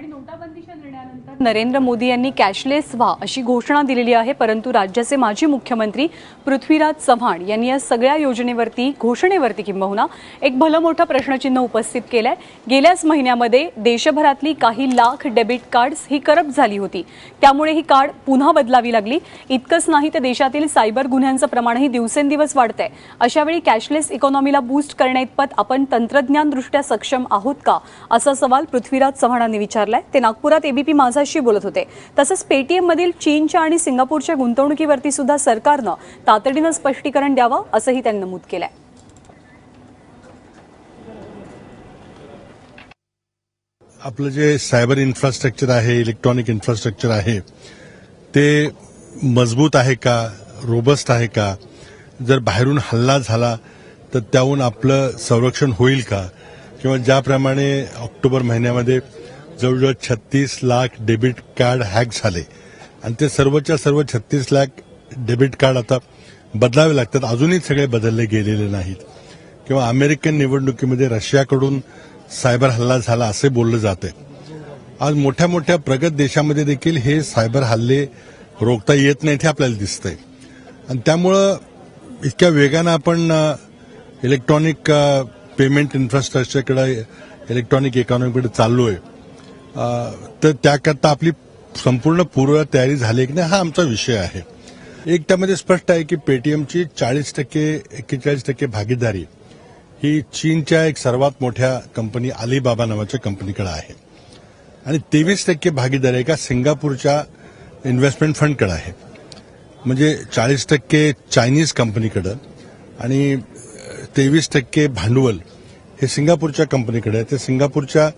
आणि नोटाबंदीच्या निर्णयानंतर नरेंद्र मोदी यांनी कॅशलेस व्हा अशी घोषणा दिलेली आहे परंतु राज्याचे माजी मुख्यमंत्री पृथ्वीराज चव्हाण यांनी या सगळ्या योजनेवरती घोषणेवरती किंबहुना हो एक भलं मोठं प्रश्नचिन्ह उपस्थित केलंय. गेल्याच महिन्यामध्ये देशभरातली काही लाख डेबिट कार्ड्स ही करप्ट झाली होती. त्यामुळे ही कार्ड पुन्हा बदलावी लागली. इतकंच नाही तर देशातील सायबर गुन्ह्यांचं प्रमाणही दिवसेंदिवस वाढतंय. अशावेळी कॅशलेस इकॉनॉमीला बूस्ट करण्याइतपत आपण तंत्रज्ञानदृष्ट्या सक्षम आहोत का? असा सवाल पृथ्वीराज चव्हाणांनी विचारलाय. ते नागपुरात एबीपी माझाशी बोलत होते. तसंच पेटीएम मधील चीनच्या आणि सिंगापूरच्या गुंतवणुकीवरती सुद्धा सरकारनं तातडीनं स्पष्टीकरण द्यावं असंही त्यांनी नमूद केलंय. आपलं जे सायबर इन्फ्रास्ट्रक्चर आहे इलेक्ट्रॉनिक इन्फ्रास्ट्रक्चर आहे ते मजबूत आहे का रोबस्ट आहे का? जर बाहेरून हल्ला झाला तर त्याहून आपलं संरक्षण होईल का? किंवा ज्याप्रमाणे ऑक्टोबर महिन्यामध्ये जवळजवळ छत्तीस लाख डेबिट कार्ड हॅक झाले. आणि ते सर्वच्या सर्व छत्तीस लाख डेबिट कार्ड आता बदलावे लागतात. अजूनही सगळे बदलले गेलेले नाहीत. किंवा अमेरिकन निवडणुकीमध्ये रशियाकडून सायबर हल्ला झाला असे बोललं जाते. आज मोठ्या मोठ्या प्रगत देशामध्ये देखील हे सायबर हल्ले रोखता येत नाहीत हे आपल्याला दिसतंय. आणि त्यामुळं इतक्या वेगानं आपण इलेक्ट्रॉनिक पेमेंट इन्फ्रास्ट्रक्चरकडे इलेक्ट्रॉनिक इकॉनॉमीकडे चाललो आहे तर त्याकरता आपली संपूर्ण पूर्व तयारी झाली की नाही हा आमचा विषय आहे. एक त्यामध्ये स्पष्ट आहे की पेटीएमची चाळीस टक्के एक्केचाळीस टक्के भागीदारी ही चीनच्या एक सर्वात मोठ्या कंपनी अलिबाबा नावाच्या कंपनीकडे आहे. आणि तेवीस टक्के भागीदारी एका सिंगापूरच्या इन्व्हेस्टमेंट फंडकडे आहे. म्हणजे चाळीस टक्के चायनीज कंपनीकडं आणि तेवीस टक्के भांडवल हे सिंगापूरच्या कंपनीकडे आहे. ते सिंगापूरच्या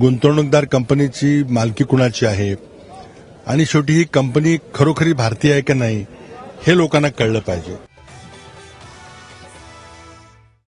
गुंतवणूकदार कंपनीची मालकी कुणाची आहे? आणि शेवटी ही कंपनी खरोखरी भारतीय आहे का नाही हे लोकांना कळलं पाहिजे.